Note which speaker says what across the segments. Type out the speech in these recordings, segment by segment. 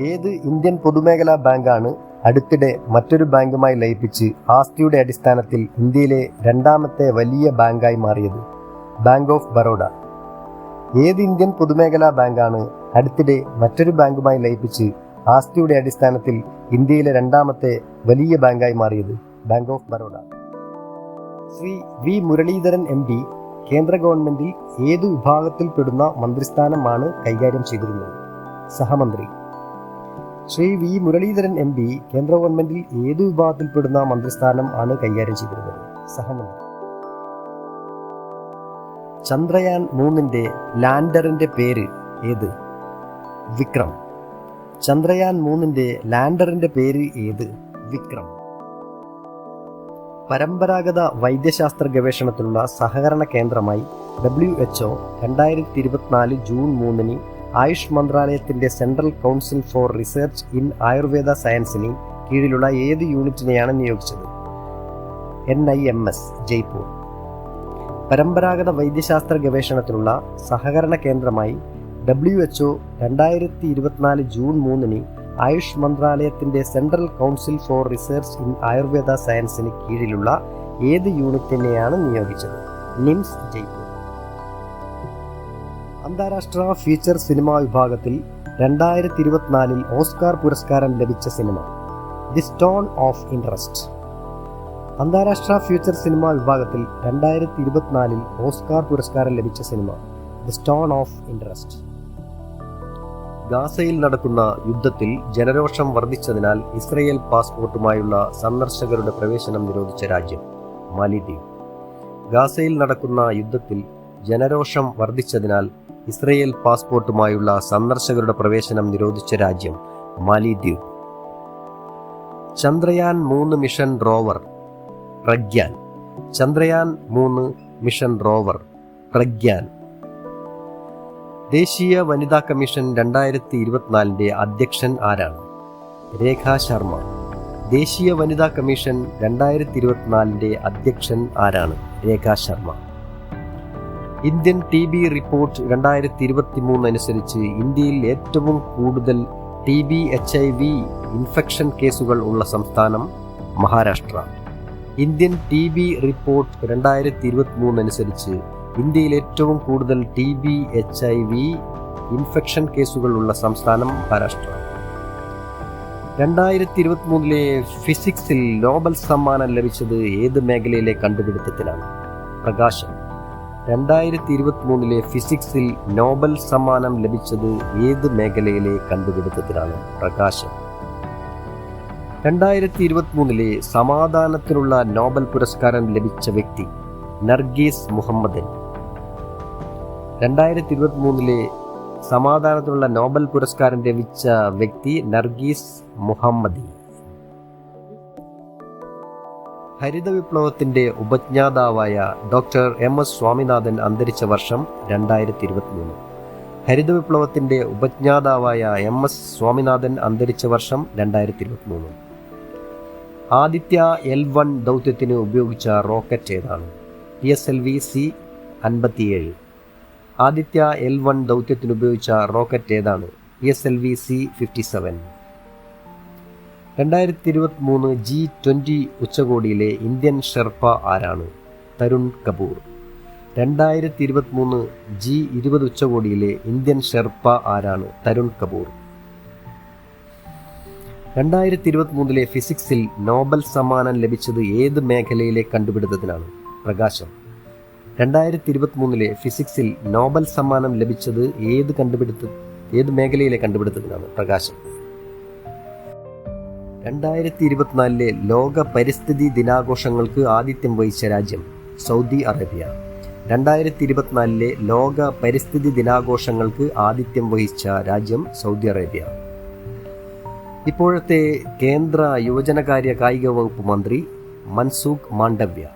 Speaker 1: ഏത് ഇന്ത്യൻ പൊതുമേഖലാ ബാങ്കാണ് അടുത്തിടെ മറ്റൊരു ബാങ്കുമായി ലയിപ്പിച്ച് ആസ്തിയുടെ അടിസ്ഥാനത്തിൽ ഇന്ത്യയിലെ രണ്ടാമത്തെ വലിയ ബാങ്കായി മാറിയത് ബാങ്ക് ഓഫ് ബറോഡ. ഏത് ഇന്ത്യൻ പൊതുമേഖലാ ബാങ്കാണ് അടുത്തിടെ മറ്റൊരു ബാങ്കുമായി ലയിപ്പിച്ച് ആസ്തിയുടെ അടിസ്ഥാനത്തിൽ ഇന്ത്യയിലെ രണ്ടാമത്തെ വലിയ ബാങ്കായി മാറിയത് bank of Baroda. Shri V. Muraleedharan M. P. കേന്ദ്ര ഗവൺമെന്റിൽ ഏതു വിഭാഗത്തിൽപ്പെടുന്ന മന്ത്രിസ്ഥാനമാണ് കൈകാര്യം ചെയ്തിരുന്നത്? സഹമന്ത്രി. Shri V Muraleedharan M P കേന്ദ്ര ഗവൺമെന്റിൽ ഏതു വിഭാഗത്തിൽപ്പെടുന്ന മന്ത്രിസ്ഥാനം ആണ് കൈകാര്യം ചെയ്തിരുന്നത്? സഹമന്ത്രി. ചന്ദ്രയാൻ മൂന്നിന്റെ ലാൻഡറിന്റെ പേര് ഏത്? വിക്രം. ചന്ദ്രയാൻ മൂന്നിന്റെ ലാൻഡറിന്റെ പേര് ഏത്? വിക്രം. പരമ്പരാഗത വൈദ്യശാസ്ത്ര ഗവേഷണത്തിനുള്ള സഹകരണ കേന്ദ്രമായി ഡബ്ല്യു എച്ച്ഒ രണ്ടായിരത്തി ഇരുപത്തിനാല് ജൂൺ മൂന്നിന് ആയുഷ് മന്ത്രാലയത്തിന്റെ central council for research in Ayurveda സയൻസിന് കീഴിലുള്ള ഏത് യൂണിറ്റിനെയാണ് നിയോഗിച്ചത്? N I M S Jaipur. പരമ്പരാഗത വൈദ്യശാസ്ത്ര ഗവേഷണത്തിനുള്ള സഹകരണ കേന്ദ്രമായി ഡബ്ല്യു എച്ച്ഒ രണ്ടായിരത്തി ഇരുപത്തിനാല് ജൂൺ മൂന്നിന് ആയുഷ് മന്ത്രാലയത്തിന്റെ central council for research in Ayurveda സയൻസിന് കീഴിലുള്ള ഏത് യൂണിറ്റിനെയാണ് നിയോഗിച്ചത്? നിംസ് ജയ്പൂർ. അന്താരാഷ്ട്ര ഫീച്ചർ സിനിമാ വിഭാഗത്തിൽ രണ്ടായിരത്തി ഇരുപത്തിനാലിൽ ഓസ്കാർ പുരസ്കാരം ലഭിച്ച cinema. The zone of interest. അന്താരാഷ്ട്ര ഫ്യൂച്ചർ സിനിമാ വിഭാഗത്തിൽ രണ്ടായിരത്തി ഇരുപത്തിനാലിൽ ഓസ്കാർ പുരസ്കാരം ലഭിച്ച cinema the stone of interest. ഗാസയിൽ നടക്കുന്ന യുദ്ധത്തിൽ ജനരോഷം വർദ്ധിച്ചതിനാൽ ഇസ്രയേൽ പാസ്പോർട്ടുമായുള്ള സന്ദർശകരുടെ പ്രവേശനം നിരോധിച്ച രാജ്യം മാലിദ്വീപ്. ഗാസയിൽ നടക്കുന്ന യുദ്ധത്തിൽ ജനരോഷം വർദ്ധിച്ചതിനാൽ ഇസ്രയേൽ പാസ്പോർട്ടുമായുള്ള സന്ദർശകരുടെ പ്രവേശനം നിരോധിച്ച രാജ്യം മാലിദ്വീപ്. ചന്ദ്രയാൻ മൂന്ന് മിഷൻ റോവർ പ്രഗ്യാൻ. ചന്ദ്രയാൻ മൂന്ന് മിഷൻ റോവർ പ്രഗ്യാൻ. ദേശീയ വനിതാ കമ്മീഷൻ രണ്ടായിരത്തി ഇരുപത്തിനാലിന്റെ അധ്യക്ഷൻ ആരാണ്? രേഖ ശർമ്മ. ദേശീയ വനിതാ കമ്മീഷൻ രണ്ടായിരത്തി ഇരുപത്തിനാലിന്റെ അധ്യക്ഷൻ ആരാണ്? Rekha Sharma. Indian T B report രണ്ടായിരത്തി ഇരുപത്തി മൂന്ന് അനുസരിച്ച് ഇന്ത്യയിൽ ഏറ്റവും കൂടുതൽ T B H I V infection കേസുകൾ ഉള്ള സംസ്ഥാനം Maharashtra. Indian T B report രണ്ടായിരത്തി ഇരുപത്തി മൂന്ന് അനുസരിച്ച് ഇന്ത്യയിൽ ഏറ്റവും കൂടുതൽ T B H I V infection കേസുകൾ ഉള്ള സംസ്ഥാനം മഹാരാഷ്ട്ര. രണ്ടായിരത്തി ഇരുപത്തി മൂന്നിലെ ഫിസിക്സിൽ നോബൽ സമ്മാനം ലഭിച്ചത് ഏത് മേഖലയിലെ കണ്ടുപിടുത്തത്തിനാണ്? പ്രകാശം. രണ്ടായിരത്തി ഇരുപത്തി മൂന്നിലെ ഫിസിക്സിൽ നോബൽ സമ്മാനം ലഭിച്ചത് ഏത് മേഖലയിലെ കണ്ടുപിടുത്തത്തിനാണ്? പ്രകാശം. രണ്ടായിരത്തി ഇരുപത്തി മൂന്നിലെ സമാധാനത്തിനുള്ള നോബൽ പുരസ്കാരം ലഭിച്ച വ്യക്തി നർഗീസ് മുഹമ്മദൻ. രണ്ടായിരത്തി ഇരുപത്തി മൂന്നിലെ സമാധാനത്തിനുള്ള നോബൽ പുരസ്കാരം ലഭിച്ച വ്യക്തി നർഗീസ് മുഹമ്മദി. ഹരിത വിപ്ലവത്തിന്റെ ഉപജ്ഞാതാവായ ഡോക്ടർ എം എസ് സ്വാമിനാഥൻ അന്തരിച്ച വർഷം രണ്ടായിരത്തി ഇരുപത്തിമൂന്ന് ഹരിത വിപ്ലവത്തിന്റെ ഉപജ്ഞാതാവായ എം എസ് സ്വാമിനാഥൻ അന്തരിച്ച വർഷം രണ്ടായിരത്തി ഇരുപത്തിമൂന്ന് ആദിത്യ എൽ വൺ ദൗത്യത്തിന് ഉപയോഗിച്ച റോക്കറ്റ് ഏതാണ്? P S L V C അൻപത്തിയേഴ്. ആദിത്യ എൽ വൺ ദൗത്യത്തിന് ഉപയോഗിച്ച റോക്കറ്റ് ഏതാണ്? P S L V C fifty seven. രണ്ടായിരത്തി ഇരുപത്തി മൂന്ന് ജി ട്വന്റി ഉച്ചകോടിയിലെ ഇന്ത്യൻ ഷെർപ്പ ആരാണ്? തരുൺ കപൂർ. രണ്ടായിരത്തി ഇരുപത്തി മൂന്ന് ജി ഇരുപത് ഉച്ചകോടിയിലെ ഇന്ത്യൻ ഷെർപ്പ ആരാണ്? തരുൺ കപൂർ. രണ്ടായിരത്തി ഇരുപത്തി മൂന്നിലെ ഫിസിക്സിൽ നോബൽ സമ്മാനം ലഭിച്ചത് ഏത് മേഖലയിലെ കണ്ടുപിടുത്തത്തിനാണ്? പ്രകാശം. രണ്ടായിരത്തി ഇരുപത്തി മൂന്നിലെ ഫിസിക്സിൽ നോബൽ സമ്മാനം ലഭിച്ചത് ഏത് കണ്ടുപിടുത്ത ഏത് മേഖലയിലെ കണ്ടുപിടുത്തത്തിനാണ്? പ്രകാശം. രണ്ടായിരത്തി ഇരുപത്തിനാലിലെ ലോക പരിസ്ഥിതി ദിനാഘോഷങ്ങൾക്ക് ആതിഥ്യം വഹിച്ച രാജ്യം സൗദി അറേബ്യ. രണ്ടായിരത്തി ഇരുപത്തിനാലിലെ ലോക പരിസ്ഥിതി ദിനാഘോഷങ്ങൾക്ക് ആതിഥ്യം വഹിച്ച രാജ്യം സൗദി അറേബ്യ. ഇപ്പോഴത്തെ കേന്ദ്ര യുവജനകാര്യ കായിക വകുപ്പ് മന്ത്രി മൻസൂഖ് മാണ്ഡവ്യ.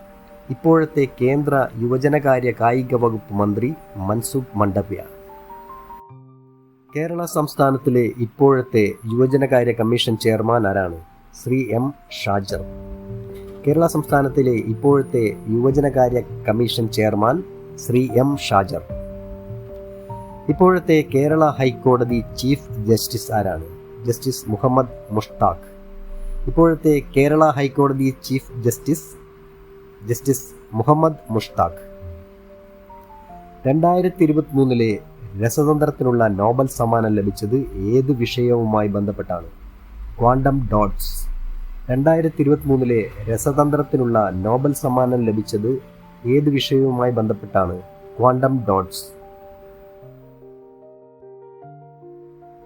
Speaker 1: ഇപ്പോഴത്തെ കേന്ദ്ര യുവജനകാര്യ കായിക വകുപ്പ് മന്ത്രി മൻസൂഖ് മാണ്ഡവ്യ. കേരള സംസ്ഥാനത്തിലെ ഇപ്പോഴത്തെ യുവജനകാര്യ കമ്മീഷൻ ചെയർമാൻ ആരാണ്? ശ്രീ എം ഷാജർ. കേരള സംസ്ഥാനത്തിലെ ഇപ്പോഴത്തെ യുവജനകാര്യ commission chairman Shri M Shajar. ഇപ്പോഴത്തെ കേരള ഹൈക്കോടതി ചീഫ് ജസ്റ്റിസ് ആരാണ്? ജസ്റ്റിസ് മുഹമ്മദ് മുഷ്താഖ്. ഇപ്പോഴത്തെ കേരള ഹൈക്കോടതി chief justice justice Muhammad Mushtaq. രണ്ടായിരത്തി ഇരുപത്തി മൂന്നിലെ രസതന്ത്രത്തിനുള്ള നോബൽ സമ്മാനം ലഭിച്ചത് ഏത് വിഷയവുമായി ബന്ധപ്പെട്ടാണ്? Quantum dots. രണ്ടായിരത്തി ഇരുപത്തി മൂന്നിലെ രസതന്ത്രത്തിനുള്ള നോബൽ സമ്മാനം ലഭിച്ചത് ഏത് വിഷയവുമായി ബന്ധപ്പെട്ടാണ്? Quantum dots.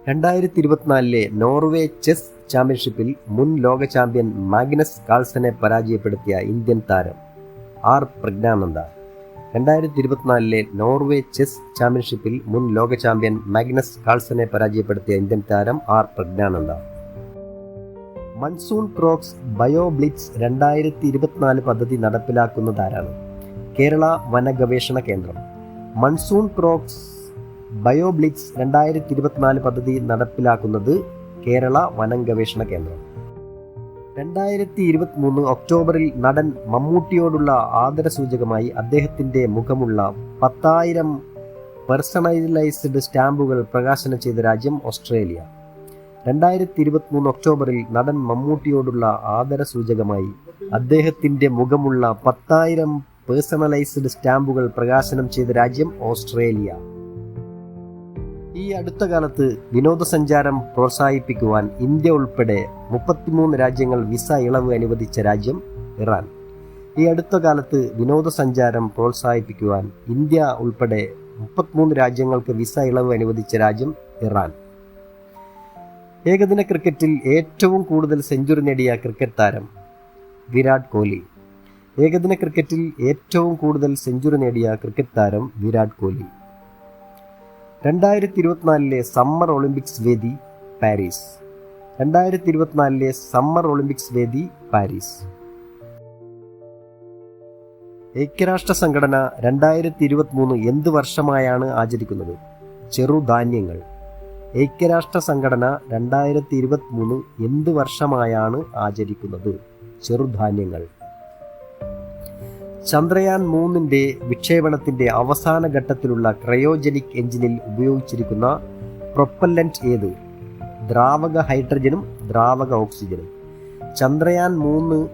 Speaker 1: രണ്ടായിരത്തി ഇരുപത്തിനാലിലെ നോർവേ ചെസ് ചാമ്പ്യൻഷിപ്പിൽ മുൻ ലോക ചാമ്പ്യൻ മാഗ്നസ് കാൾസനെ പരാജയപ്പെടുത്തിയ ഇന്ത്യൻ താരം ആർ പ്രജ്ഞാനന്ദ. രണ്ടായിരത്തി ഇരുപത്തിനാലിലെ നോർവേ ചെസ് ചാമ്പ്യൻഷിപ്പിൽ മുൻ ലോക ചാമ്പ്യൻ മാഗ്നസ് കാൾസനെ പരാജയപ്പെടുത്തിയ ഇന്ത്യൻ താരം R Praggnanandhaa. Monsoon croaks bioblitz രണ്ടായിരത്തി ഇരുപത്തിനാല് പദ്ധതി നടപ്പിലാക്കുന്നതാരാണ് കേരള വനഗവേഷണ കേന്ദ്രം. മൺസൂൺ ക്രോക്സ് ബയോബ്ലിറ്റ്സ് രണ്ടായിരത്തി ഇരുപത്തിനാല് പദ്ധതി നടപ്പിലാക്കുന്നത് കേരള വനം ഗവേഷണ കേന്ദ്രം. രണ്ടായിരത്തി ഇരുപത്തി മൂന്ന് ഒക്ടോബറിൽ നടൻ മമ്മൂട്ടിയോടുള്ള ആദരസൂചകമായി അദ്ദേഹത്തിന്റെ മുഖമുള്ള പത്തായിരം പേഴ്സണലൈസ്ഡ് സ്റ്റാമ്പുകൾ പ്രകാശനം ചെയ്ത രാജ്യം ഓസ്ട്രേലിയ. രണ്ടായിരത്തി ഇരുപത്തി മൂന്ന് ഒക്ടോബറിൽ നടൻ മമ്മൂട്ടിയോടുള്ള ആദരസൂചകമായി അദ്ദേഹത്തിന്റെ മുഖമുള്ള പത്തായിരം പേഴ്സണലൈസ്ഡ് സ്റ്റാമ്പുകൾ പ്രകാശനം ചെയ്ത രാജ്യം ഓസ്ട്രേലിയ. ഈ അടുത്ത കാലത്ത് വിനോദസഞ്ചാരം പ്രോത്സാഹിപ്പിക്കുവാൻ ഇന്ത്യ ഉൾപ്പെടെ മുപ്പത്തിമൂന്ന് രാജ്യങ്ങൾ വിസ ഇളവ് അനുവദിച്ച രാജ്യം ഇറാൻ. ഈ അടുത്ത കാലത്ത് വിനോദസഞ്ചാരം പ്രോത്സാഹിപ്പിക്കുവാൻ ഇന്ത്യ ഉൾപ്പെടെ മുപ്പത്തിമൂന്ന് രാജ്യങ്ങൾക്ക് വിസ ഇളവ് അനുവദിച്ച രാജ്യം ഇറാൻ. ഏകദിന ക്രിക്കറ്റിൽ ഏറ്റവും കൂടുതൽ സെഞ്ചുറി നേടിയ ക്രിക്കറ്റ് താരം വിരാട് കോഹ്ലി ഏകദിന ക്രിക്കറ്റിൽ ഏറ്റവും കൂടുതൽ സെഞ്ചുറി നേടിയ ക്രിക്കറ്റ് താരം വിരാട് കോഹ്ലി രണ്ടായിരത്തി ഇരുപത്തിനാലിലെ സമ്മർ ഒളിമ്പിക്സ് വേദി പാരീസ്. രണ്ടായിരത്തി ഇരുപത്തിനാലിലെ സമ്മർ ഒളിമ്പിക്സ് വേദി പാരീസ്. ഐക്യരാഷ്ട്ര സംഘടന രണ്ടായിരത്തി ഇരുപത്തി മൂന്ന് എന്ത് വർഷമായാണ് ആചരിക്കുന്നത്? ചെറുധാന്യങ്ങൾ. ഐക്യരാഷ്ട്ര സംഘടന രണ്ടായിരത്തി ഇരുപത്തി മൂന്ന് എന്ത് വർഷമായാണ് ആചരിക്കുന്നത്? ചെറുധാന്യങ്ങൾ. ചന്ദ്രയാൻ മൂന്നിന്റെ വിക്ഷേപണത്തിന്റെ അവസാന ഘട്ടത്തിലുള്ള ക്രയോജനിക് എഞ്ചിനിൽ ഉപയോഗിച്ചിരിക്കുന്ന പ്രൊപ്പല്ലന്റ് ഏത്? ദ്രാവക ഹൈഡ്രജനും ദ്രാവക ഓക്സിജനും. ചന്ദ്രയാൻ മൂന്ന്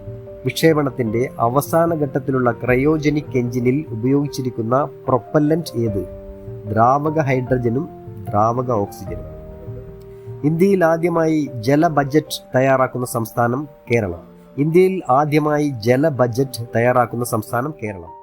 Speaker 1: വിക്ഷേപണത്തിന്റെ അവസാന ഘട്ടത്തിലുള്ള ക്രയോജനിക് എഞ്ചിനിൽ ഉപയോഗിച്ചിരിക്കുന്ന പ്രൊപ്പല്ലന്റ് ഏത്? ദ്രാവക ഹൈഡ്രജനും ദ്രാവക ഓക്സിജനും. ഇന്ത്യയിൽ ആദ്യമായി ജല ബജറ്റ് തയ്യാറാക്കുന്ന സംസ്ഥാനം കേരളം. ഇന്ത്യയിൽ ആദ്യമായി ജല ബജറ്റ് തയ്യാറാക്കുന്ന സംസ്ഥാനം കേരളം.